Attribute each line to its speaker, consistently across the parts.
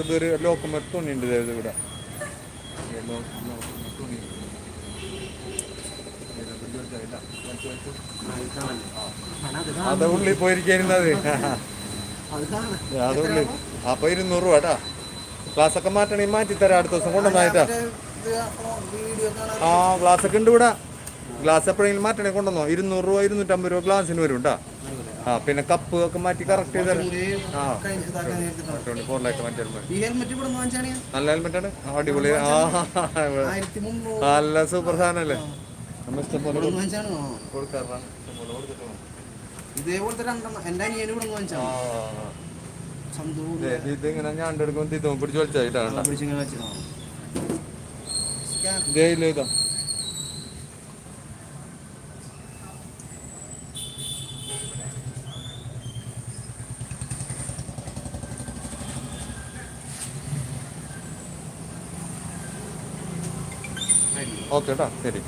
Speaker 1: ഇതൊരു ലോക്കമർ തുണിയുണ്ട് ദേ ഇവിടെ. അത് ഉള്ളി പോയിരിക്കുന്നത് അത്. ഉള്ളി അപ്പൊ ഇരുന്നൂറ് രൂപ കേട്ടാ ക്ലാസ് ഒക്കെ മാറ്റണേ മാറ്റി തരാം. അടുത്ത ദിവസം കൊണ്ടുവന്നായിട്ടാ. ആ ഗ്ലാസ് ഒക്കെ ഉണ്ട് ഇവിടെ. ഗ്ലാസ് എപ്പോഴെങ്കിലും മാറ്റണേ കൊണ്ടുവന്നോ. ഇരുന്നൂറ് രൂപ ഇരുന്നൂറ്റമ്പത് രൂപ ഗ്ലാസ്സിന് വരും കേട്ടാ ആ പിന്നെ കപ്പ് ഒക്കെ മാറ്റി കറക്റ്റ് ചെയ്ത് ആ. ട്വന്റി ഫോറിലേക്ക്
Speaker 2: മാറ്റി
Speaker 1: നല്ല ഹെൽമെറ്റ് ആണ്. അടിപൊളി. ആ നല്ല സൂപ്പർ സാധനല്ലേ നമ്മൾ ഇഷ്ടംപോലെ. കൊടുക്കാറാണ്. ഇഷ്ടംപോലെ കൊടുത്തിട്ട്
Speaker 2: ഇതേപോലത്തെ രണ്ടെണ്ണം. അനിയനും ഇവിടെ
Speaker 1: ഇത് ഇങ്ങനെ ഞാൻ എടുക്കുമ്പോൾ ഇത് പിടിച്ച് വലിച്ചായിട്ടാണ്
Speaker 2: പിടിച്ചിങ്ങനെ
Speaker 1: ഓക്കെ കേട്ടോ ശരി.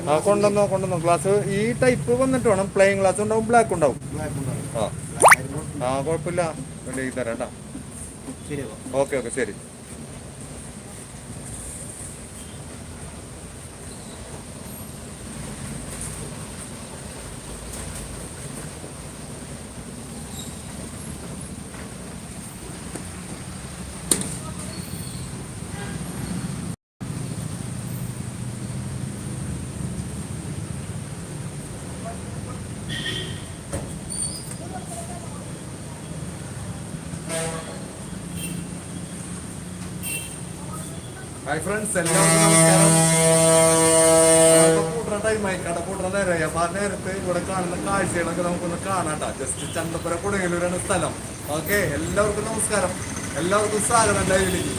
Speaker 1: ആ കൊണ്ടുവന്നോ കൊണ്ടുവന്നോ. ഗ്ലാസ് ഈ ടൈപ്പ് വന്നിട്ട് വേണം. പ്ലെയിൻ ഗ്ലാസ് ഉണ്ടാവും ബ്ലാക്ക് ഉണ്ടാവും. ആ. ആ കുഴപ്പമില്ല. റെഡി തരാം കേട്ടോ ഓക്കെ ഓക്കെ ശരി. ഹായ് ഫ്രണ്ട്സ് എല്ലാവർക്കും നമസ്കാരം. ടൈമായി കട പൂട്ടുന്ന നേരമായി അപ്പൊ ആ ഇവിടെ കാണുന്ന കാഴ്ചകളൊക്കെ നമുക്കൊന്ന് കാണാട്ടോ. ജസ്റ്റ് ചന്തപ്പുര കൊടുങ്ങല്ലൂരാണ് സ്ഥലം. ഓക്കെ എല്ലാവർക്കും നമസ്കാരം. എല്ലാവർക്കും സ്വാഗതം ലൈവിലേക്ക്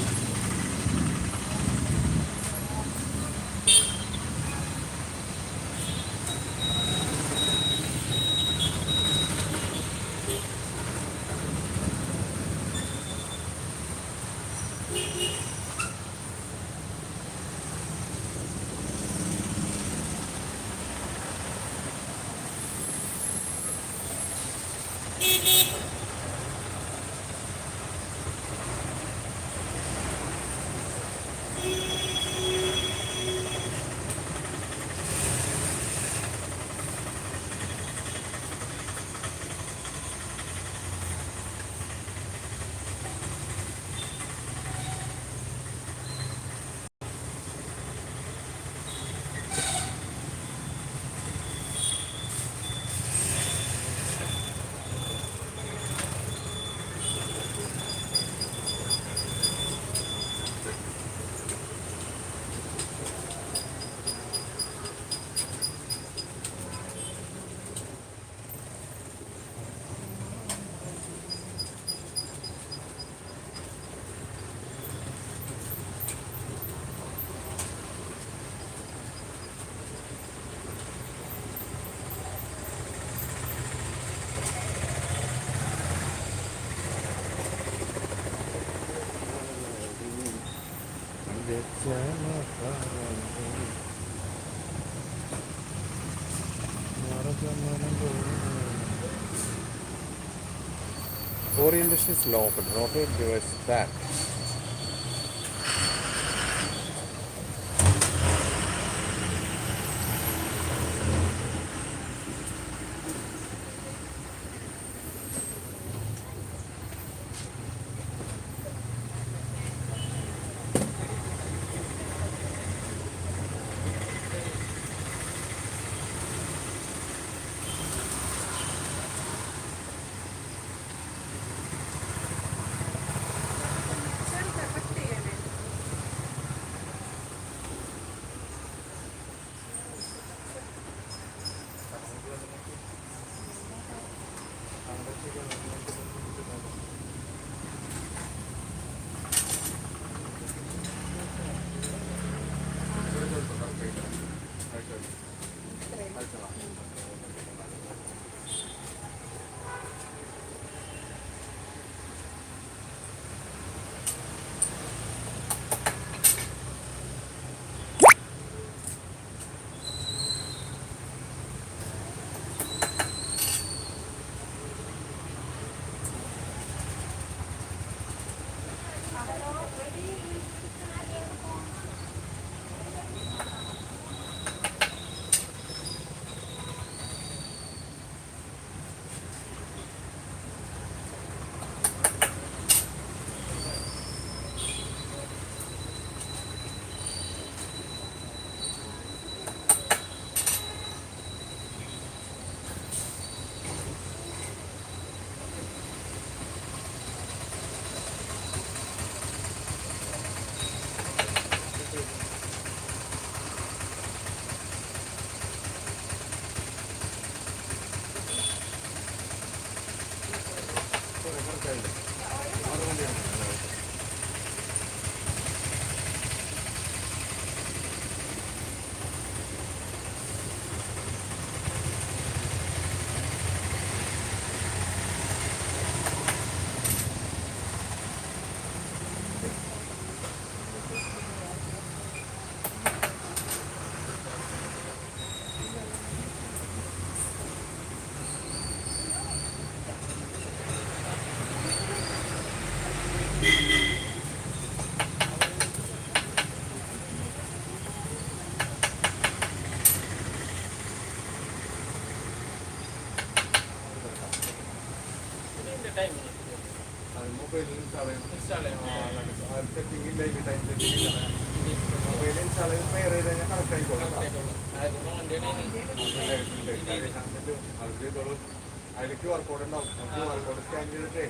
Speaker 1: Orientation is local, rocket reverse back. മൊബൈലിൽ Saya ini. ആർ കോഡ് ഉണ്ടാവും ആർ കോഡ് സ്കാൻ ചെയ്തിട്ടേ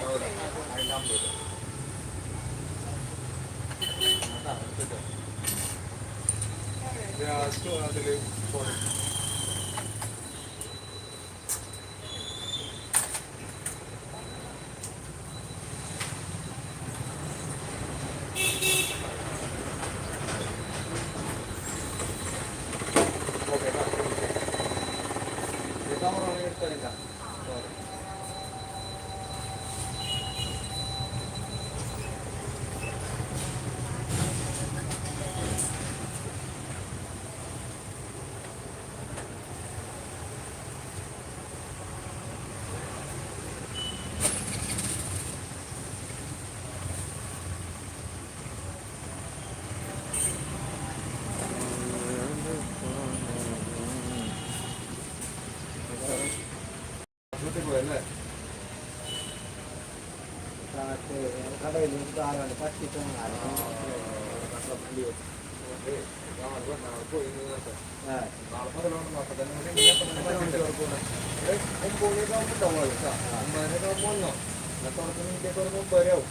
Speaker 1: അവിടെ അതിന്റെ നമ്പർ അതിൽ കോഡ്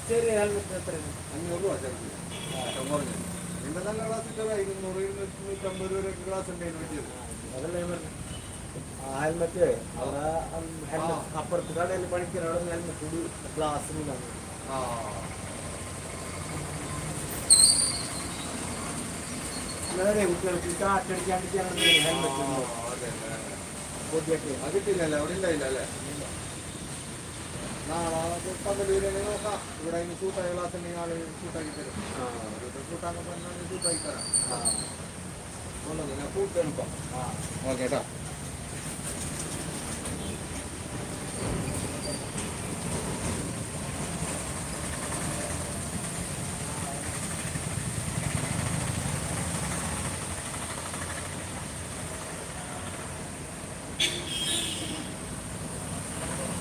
Speaker 2: ചെറിയ ഹെൽമെറ്റ് എത്രയാണ്
Speaker 1: അഞ്ഞൂറ് രൂപ കുറഞ്ഞു പിന്നെ നല്ല ക്ലാസ് ഇരുന്നൂറ് രൂപയ്ക്ക് ഉണ്ടായിരുന്നു
Speaker 2: അതല്ലേ ഹെൽമെറ്റ്. അവിടെ ഹെൽമെറ്റ് അപ്പുറത്ത് കടയിൽ പണിക്കുന്നവിടെ ഹെൽമറ്റ് കൂടി ഗ്ലാസ് മൂന്നാണ്
Speaker 1: ആ.
Speaker 2: അല്ലാതെ കുട്ടികൾക്ക് കാറ്റടിക്കാണ്ടിരിക്കാണ് ഹെൽമെറ്റ്
Speaker 1: അതെ കിട്ടിയില്ലല്ലേ അവിടെ ഉണ്ടായില്ല അല്ലേ? നാളെ പകലൂരെ നോക്കാം. ഇവിടെ അതിന് ഷൂട്ടായ ക്ലാസ് ഉണ്ടെങ്കിൽ ആൾ ഷൂട്ടാക്കി തരും. ഷൂട്ടാക്കാൻ പറഞ്ഞാൽ ഷൂട്ടാക്കി തരാം. എളുപ്പം
Speaker 2: ആ.
Speaker 1: ഓക്കെ കേട്ടോ